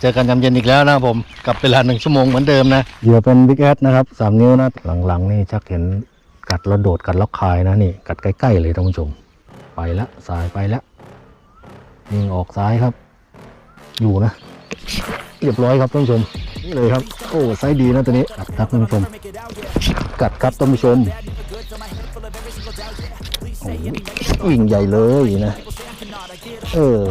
เจอกันยามเย็นอีกแล้วนะครับผมกับเวลาหนึ่งชั่วโมงเหมือนเดิมนะเหยื่อเป็นบิ๊กแอดนะครับสามนิ้วนะหลังๆ นี่ชักเห็นกัดแล้วโดดกัดล็อกคายนะนี่ กัดใกล้ๆเลยท่านผู้ชม ไปละสายไปละยิงออกซ้ายครับ อยู่นะ เรียบร้อยครับท่านผู้ชมนี่เลยครับโอ้ไซส์ดีนะตัวนี้กัดครับท่านผู้ชม กัดครับท่านผู้ชมโอ้โหวิ่งใหญ่เลยนะ เออ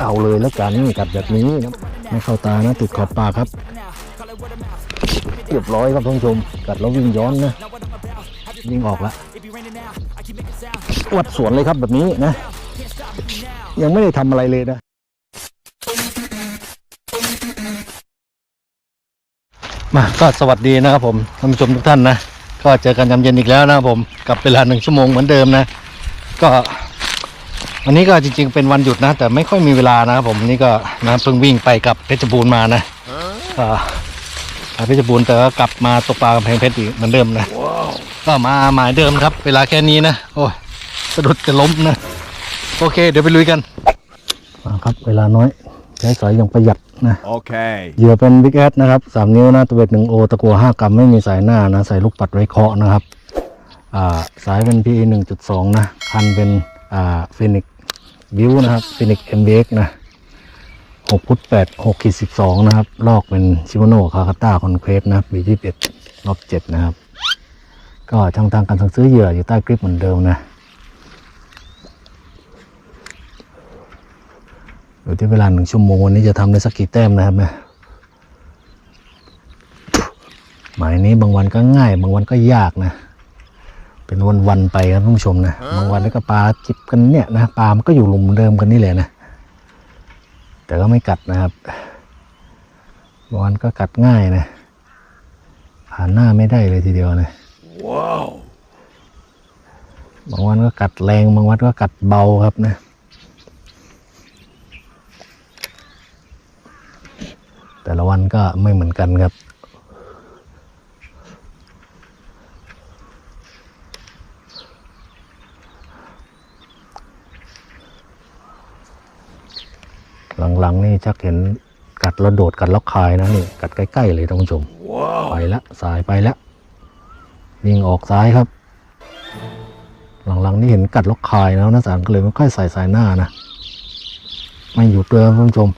เอาเลยแล้วกันกัดแบบนี้นะไม่เข้าตานะติดขอบปากครับเรียบร้อยครับท่านผู้ชมกัดแล้ววิ่งย้อนนะวิ่งออกละวัดสวนเลยครับแบบนี้นะ ยังไม่ได้ทำอะไรเลยนะมาก็สวัสดีนะครับผมท่านผู้ชมทุกท่านนะ ก็เจอกันยามเย็นอีกแล้วนะครับผมกับเวลาหนึ่งชั่วโมงเหมือนเดิมนะ ก็วันนี้ก็จริง ๆ เป็นวันหยุดนะ แต่ไม่ค่อยมีเวลานะครับผมนี่ก็นะเพิ่งวิ่งไปกับเพชรบูรณ์มานะก็ไปเพชรบูรณ์แต่ก็กลับมาตกปลากำแพงเพชรอีกเหมือนเดิมนะก็มาหมายเดิมครับ เวลาแค่นี้นะโอ้ยสะดุดจะล้มนะ โอเค เดี๋ยวไปลุยกันมาครับ เวลาน้อยใช้สายอย่างประหยัดนะ Okay. เหยื่อเป็นบิ๊กแอดนะครับสามนิ้วนะตัวเบ็ดหนึ่งโอตะกัวห้ากรัมไม่มีสายหน้านะ ใส่ลูกปัดไว้เคาะนะครับอ่า สายเป็น PE หนึ่งจุดสองนะ คันเป็นฟินิกบิวนะครับฟินิก MBX นะหกฟุตแปดหกขีดสิบสองนะครับ ลอกเป็นชิโมโนคาคาต้าคอนเควสนะบีที่เป็ดรอบเจ็ดนะครับ ก็ช่องทางการสั่งซื้อเหยื่ออยู่ใต้คลิปเหมือนเดิมนะอยู่ที่เวลาหนึ่งชั่วโมงวันนี้จะทำได้สักกี่แต้มนะครับเนี่ยหมายนี้บางวันก็ง่าย บางวันก็ยากนะ เป็นวันๆไปครับท่านผู้ชมนะบางวันก็ปลาจิบกันเนี่ยนะปลามันก็อยู่หลุมเดิมกันนี่แหละนะแต่ก็ไม่กัดนะครับบางวันก็กัดง่ายนะ ผ่านหน้าไม่ได้เลยทีเดียวนะ Wow. บางวันก็กัดแรงบางวันก็กัดเบาครับนะแต่ละวันก็ไม่เหมือนกันครับ หลังๆนี่ชักเห็นกัดแล้วโดดกัดล็อกคายนะนี่กัดใกล้ๆเลยท่านผู้ชม Wow. ไปละสายไปละวิ่งออกซ้ายครับ หลังๆนี่เห็นกัดล็อกคายแล้วนะสารก็เลยไม่ค่อยใส่สายหน้านะไม่หยุดเลยครับท่านผู้ชม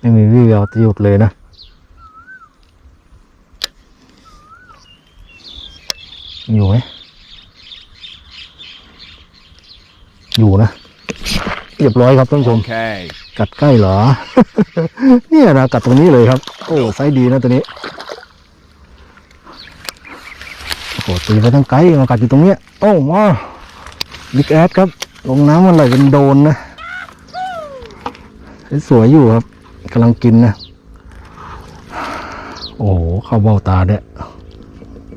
ไม่มีวี่แววจะหยุดเลยนะอยู่ไหมอยู่นะเรียบร้อยครับท่านผู้ชม Okay. กัดใกล้เหรอ เนี่ยนะกัดตรงนี้เลยครับ โอ้ไซส์ดีนะตัวนี้โอ้โหตีไปทั้งไกลมากัดอยู่ตรงเนี้ยโอ้มาบิ๊กแอดครับ ลงน้ำมันไหลเป็นโดนนะสวยอยู่ครับกำลังกินนะ โอ้โหเข้าเบ้าตาด้วย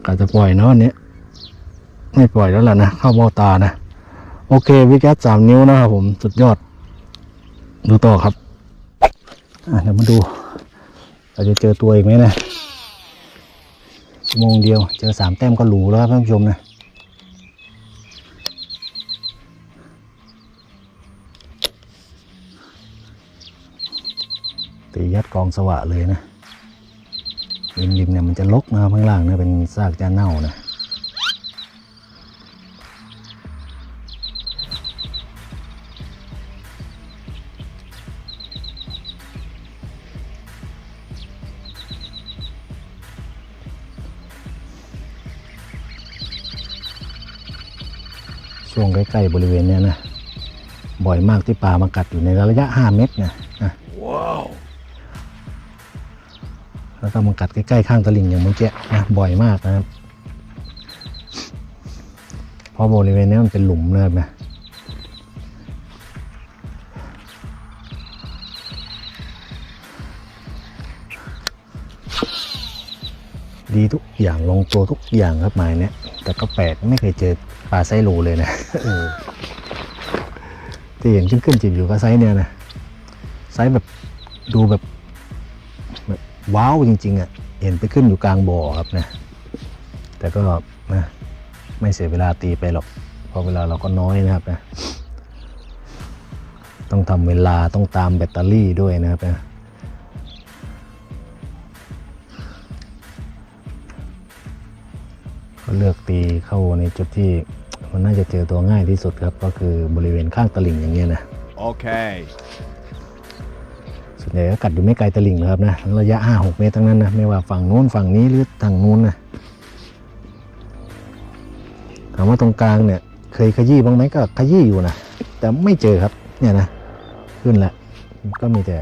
กะจะปล่อยเนาะอันเนี้ยไม่ปล่อยแล้วล่ะนะ เข้าเบ้าตานะ โอเคบิ๊กแอดสามนิ้วนะครับผม สุดยอด ดูต่อครับ อะเดี๋ยวมาดู เราจะเจอตัวอีกไหมนะชั่วโมงเดียว เจอสามแต้มก็หรูแล้วครับท่านผู้ชมนะตียัดกองสวะเลยนะริมๆเนี่ยมันจะลกนะครับข้างล่างเนี่ยเป็นซากจานเน่านะ วงใกล้ๆบริเวณเนี้ยนะบ่อยมากที่ปลามากัดอยู่ในระยะ 5 เมตรนะนะ Wow. แล้วก็มากัดใกล้ๆข้างตลิ่งอย่างเมื่อกี้นะบ่อยมากนะครับเพราะบริเวณนี้มันเป็นหลุมนะครับนะดีทุกอย่างลงตัวทุกอย่างครับหมายเนี้ย แต่ก็แปลกไม่เคยเจอปลาไซโลเลยนะเออที่เห็นขึ้นขึ้นจิบอยู่ก็ไซส์เนี่ยนะไซส์แบบดูแบบแบบว้าวจริงๆอะเห็นไปขึ้นอยู่กลางบ่อครับนะ แต่ก็นะไม่เสียเวลาตีไปหรอกเพราะเวลาเราก็น้อยนะครับนะ ต้องทำเวลาต้องตามแบตเตอรี่ด้วยนะครับนะ เลือกตีเข้าในจุดที่มันน่าจะเจอตัวง่ายที่สุดครับ ก็คือบริเวณข้างตลิ่งอย่างเงี้ยนะ Okay. ส่วนใหญ่ก็กัดอยู่ไม่ไกลตลิ่งนะครับนะระยะ 5-6 เมตรทั้งนั้นนะไม่ว่าฝั่งนู้นฝั่งนี้หรือทางนู้นนะถามว่าตรงกลางเนี่ย เคยขยี้บ้างไหมก็ขยี้อยู่นะแต่ไม่เจอครับเนี่ยนะขึ้นแล้วก็มีแต่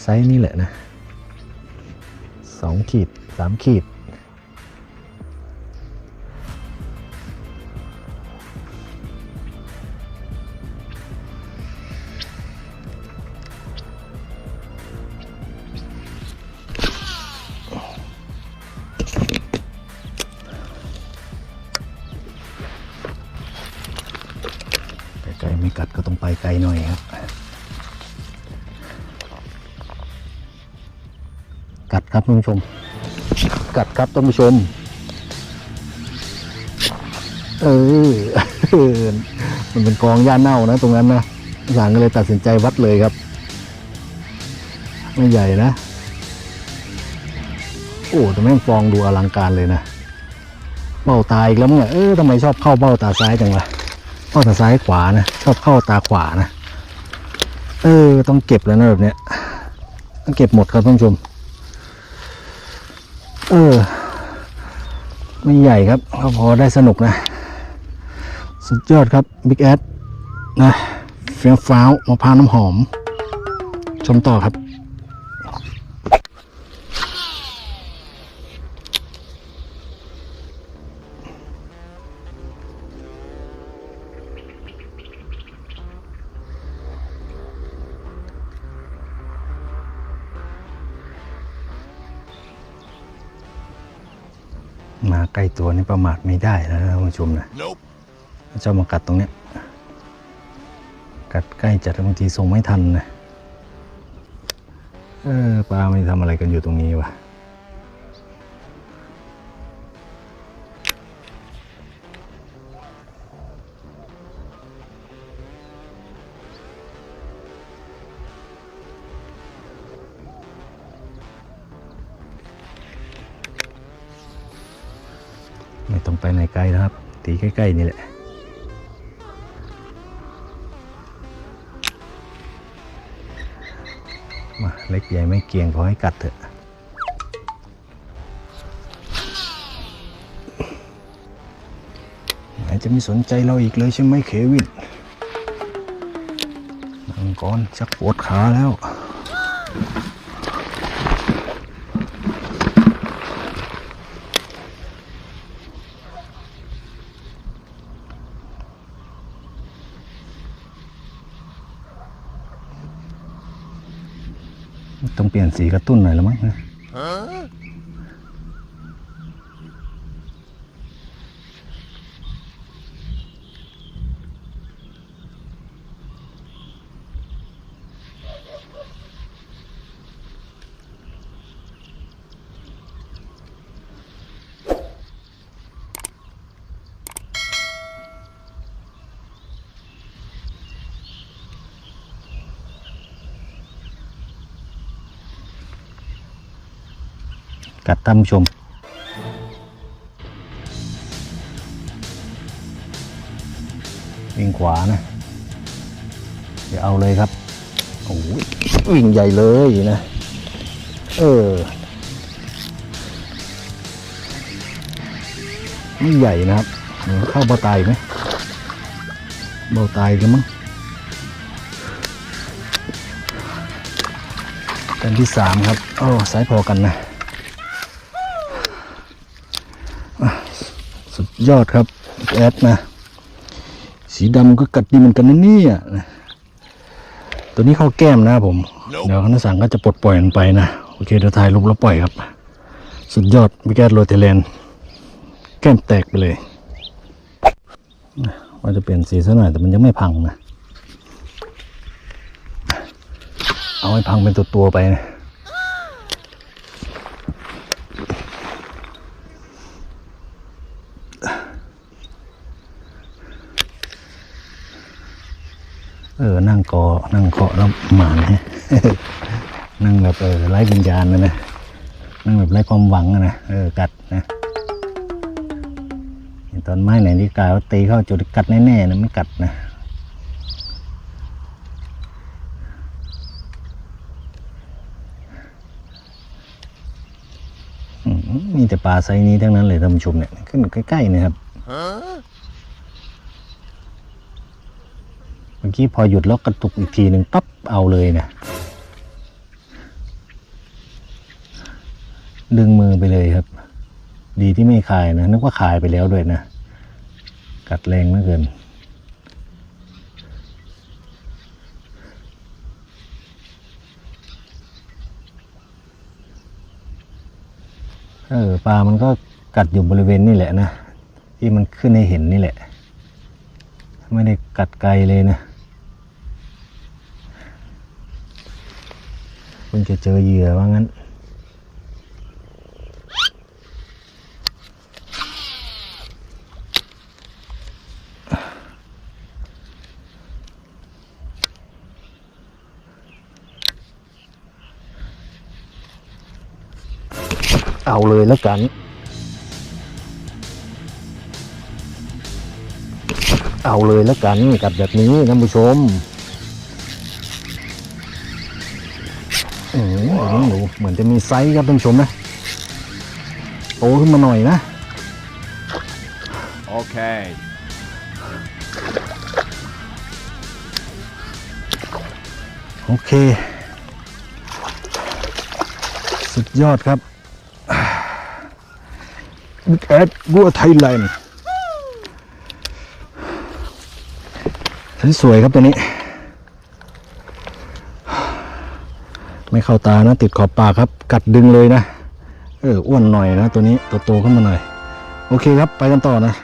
ไซส์นี่แหละนะสองขีดสามขีด ไกลหน่อยครับ กัดครับท่านผู้ชม กัดครับท่านผู้ชม เออมันเป็นกองหญ้าเน่านะ ตรงนั้นนะหลังก็เลยตัดสินใจวัดเลยครับ ไม่ใหญ่นะ โอ้แต่แม่งฟองดูอลังการเลยนะ เบ้าตาอีกแล้วเนี่ยเออทำไมชอบเข้าเบ้าตาซ้ายจังวะ เข้าตาซ้ายขวานะ ชอบเข้าตาขวานะ เออ ต้องเก็บแล้วนะแบบเนี้ย ต้องเก็บหมดครับท่านผู้ชม เออ ไม่ใหญ่ครับก็พอได้สนุกนะ สุดยอดครับบิ๊กแอดนะเฟี้ยวฟ้าวมะพร้าวน้ำหอม ชมต่อครับาใกล้ตัวนี่ประมาทไม่ได้แล้วนะท่านผู้ชมนะ Nope. เจ้ามากัดตรงเนี้ยกัดใกล้จัดบางทีส่งไม่ทันนะเออปลาไม่ทำอะไรกันอยู่ตรงนี้วะ ไปไหนไกลนะครับ ตีใกล้ ๆ นี่แหละมาเล็กใหญ่ไม่เกี่ยงขอให้กัดเถอะไหนจะไม่สนใจเราอีกเลยใช่ไหมเควินนังก่อนชักปวดขาแล้ว ต้องเปลี่ยนสี กระตุ้นหน่อยแล้วมั้งนะ กัดท่านผู้ชมวิ่งขวานะ เดี๋ยวเอาเลยครับโอ้ยวิ่งใหญ่เลยนะ เออไม่ใหญ่นะครับเดี๋ยวเข้าเบาตายไหมเบาตายกันมั้งกันที่สามครับ โอ้สายพอกันนะ สุด ยอดครับแอดนะ สีดำก็กัดดีเหมือนกันนะเนี่ยนะตัวนี้เข้าแก้มนะครับผม เดี๋ยวคณะสั่งก็จะปลดปล่อยมันไปนะ โอเคเดี๋ยวถ่ายรูปแล้วปล่อยครับ สุดยอดวิกแอดโรเทเลนแก้มแตกไปเลยนะว่าจะเปลี่ยนสีซะหน่อยแต่มันยังไม่พังนะ เอาให้พังเป็นตัวตัวๆไปนะ เออนั่งเคาะแล้วหมานฮะนั่งแบบเออไร้วิญญาณนะนะนั่งแบบไร้ความหวังอะนะเออกัดนะตอนไม้ไหนที่กาวว่าตีเข้าจุดกัดแน่ๆนะไม่กัดนะอืมมีแต่ปลาไซนี้ทั้งนั้นเลยท่านผู้ชมเนี่ยขึ้นใกล้ๆนะครับ เมื่อกี้พอหยุดแล้วกระตุกอีกทีหนึ่งปั๊บเอาเลยนะดึงมือไปเลยครับ ดีที่ไม่คายนะนึกว่าคายไปแล้วด้วยนะกัดแรงเหลือเกินเออปลามันก็กัดอยู่บริเวณนี่แหละนะ ที่มันขึ้นให้เห็นนี่แหละ ไม่ได้กัดไกลเลยนะเพิ่งจะเจอเหยื่อว่างั้น เอาเลยแล้วกัน เอาเลยแล้วกันกับแบบนี้ท่านผู้ชมอืมอันนี้หนูเหมือนจะมีไซส์ครับท่านผู้ชมนะโตขึ้นมาหน่อยนะ Okay. โอเค สุดยอดครับบิ๊กแอดบัวไทยแลนด์ สวยๆครับตัวนี้ ไม่เข้าตานะ ติดขอบปากครับ กัดดึงเลยนะ เอออ้วนหน่อยนะ ตัวนี้โตๆขึ้นมาหน่อย โอเคครับไปกันต่อนะ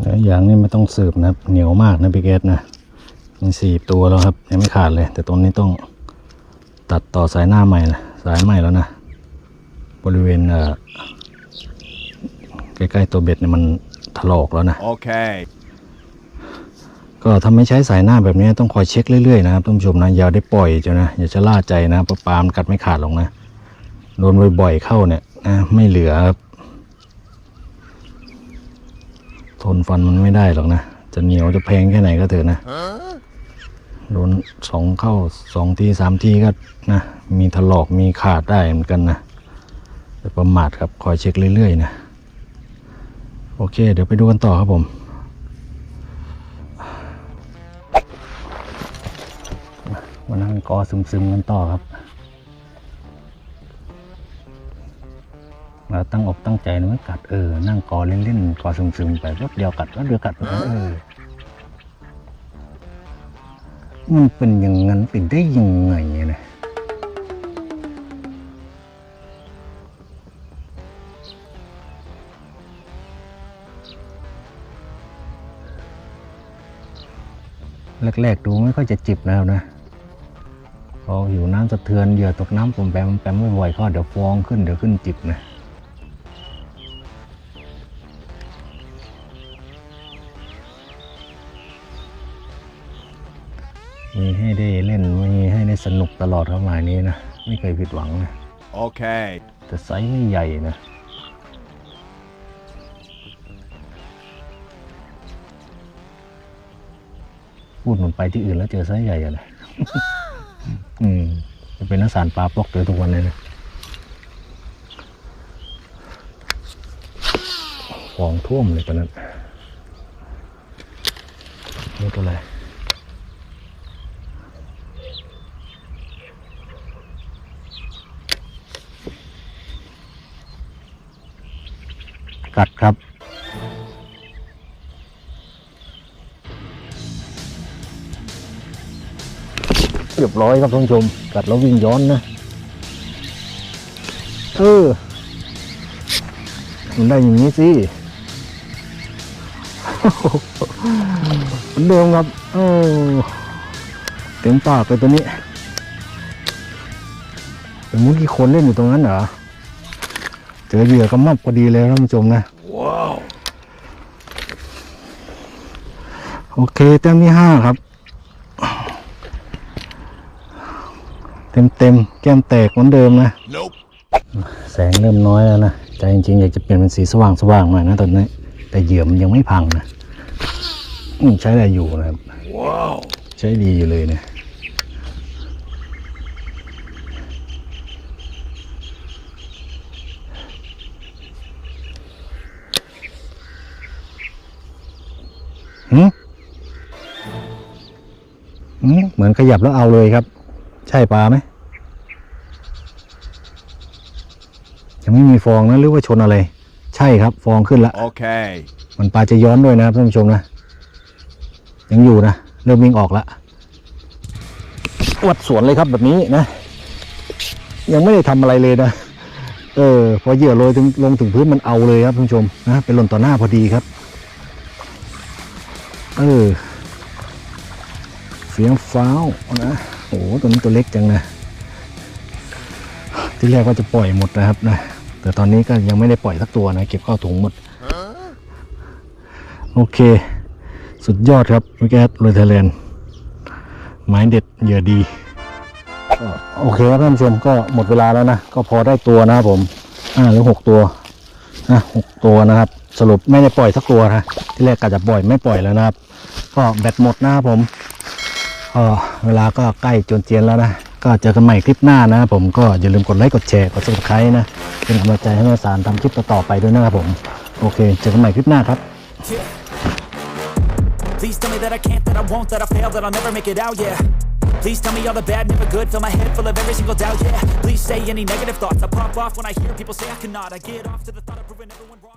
แล้วอย่างนี้ไม่ต้องสืบนะครับเหนียวมากนะบิ๊กแอดนะมีสี่ตัวแล้วครับยังไม่ขาดเลย แต่ตรงนี้ต้องตัดต่อสายหน้าใหม่นะสายใหม่แล้วนะ บริเวณเอ่อใกล้ๆตัวเบ็ดเนี่ยมันถลอกแล้วนะ Okay. ก็ถ้าไม่ใช้สายหน้าแบบนี้ต้องคอยเช็คเรื่อยๆนะครับท่านผู้ชมนะอย่าได้ปล่อยเจ้านะอย่าชะล่าใจนะเพราะปามกัดไม่ขาดหรอกนะโดนบ่อยๆเข้าเนี่ยนะไม่เหลือครับทนฟันมันไม่ได้หรอกนะจะเหนียวจะแพงแค่ไหนก็เถอะนะโดนสองเข้าสองทีสามทีก็นะมีถลอกมีขาดได้เหมือนกันนะแต่ประมาทครับคอยเช็คเรื่อยๆนะโอเค เดี๋ยวไปดูกันต่อครับผม มานั่งกอซึมๆกันต่อครับ เราตั้งอกตั้งใจนะไม่กัดเออ นั่งกอเล่นๆกอซึมๆไปแป๊บเดียวกัดแล้วเดียวกัดเออ มันเป็นอย่างนั้นเป็นได้ยังไงนะแรกๆดูไม่ค่อยจะจิบนะครับนะ ออยู่น้ำสะเทือนเหยื่อตกน้ำปมแปมแปมไม่บ่อยๆก็เดี๋ยวฟองขึ้นเดี๋ยวขึ้นจิบนะมีให้ได้เล่นมีให้ได้สนุกตลอดเข้ามานี้นะ ไม่เคยผิดหวังนะ Okay. แต่ไซส์ไม่ใหญ่นะพูดเหมือนไปที่อื่นแล้วเจอไซส์ใหญ่อะนะ อืมจะเป็นนักสารปลาปลอกเจอทุกวันเลยนะของท่วมเลยตอนนั้นนี่ตัวอะไรกัดครับ รียบร้อยครับท่านผู้ชม กัดแล้ววิ่งย้อนนะ เออ มันได้อย่างนี้สิเหมือนเดิมครับ เออ เต็มปากไปตัวนี้เป็นมุกี้คนเล่นอยู่ตรงนั้นเหรอ เจอเหยื่อกระมับพอดีเลยท่านผู้ชมนะ Wow. โอเคแต้มที่ห้าครับ เต็มเต็มๆแก้มแตกเหมือนเดิมนะ Nope. แสงเริ่มน้อยแล้วนะ ใจจริงๆ อยากจะเปลี่ยนเป็นสีสว่างสว่างๆหน่อยนะตอนนี้ แต่เหยื่อมันยังไม่พังนะอืมใช้ได้อยู่นะครับ Wow. ใช้ดีอยู่เลยเนี่ยหืมหืมเหมือนขยับแล้วเอาเลยครับใช่ปลาไหมยังไม่มีฟองนะหรือว่าชนอะไร ใช่ครับ ฟองขึ้นละ Okay. มันปลาจะย้อนด้วยนะครับท่านผู้ชมนะ ยังอยู่นะ เริ่มวิ่งออกละวัดสวนเลยครับแบบนี้นะ ยังไม่ได้ทำอะไรเลยนะ เออ พอเหยื่อโรยถึงลงถึงพื้นมันเอาเลยครับท่านผู้ชมนะเป็นหล่นต่อหน้าพอดีครับ เออเฟียงฟ้าวนะโอ้โหตัวนี้ตัวเล็กจังนะ ที่แรกว่าจะปล่อยหมดนะครับนะ แต่ตอนนี้ก็ยังไม่ได้ปล่อยสักตัวนะ เก็บเข้าถุงหมด โอเค สุดยอดครับวิกแอดโรยไทยแลนไม้เด็ดเหยื่อดีโอเคครับท่านผู้ชมก็หมดเวลาแล้วนะ ก็พอได้ตัวนะครับผมห้าหรือหกตัวนะหกตัวนะครับ สรุปไม่ได้ปล่อยสักตัวนะ ที่แรกกะจะปล่อยไม่ปล่อยแล้วนะครับ ก็แบตหมดนะครับผม ก็เวลาก็ใกล้จนเจียนแล้วนะ ก็เจอกันใหม่คลิปหน้านะผมก็อย่าลืมกดไลค์กดแชร์กด subscribe นะ เป็นกำลังใจให้แม่สารทำคลิปต่อๆไปด้วยนะครับผม โอเค เจอกันใหม่คลิปหน้าครับ Please tell me that I can't, that I won't, that I fail, that I'll never make it out, yeah. Please tell me all the bad, never good, fill my head full of every single doubt, yeah. Please say any negative thoughts, I pop off when I hear people say I cannot. I get off to the thought of proving everyone wrong.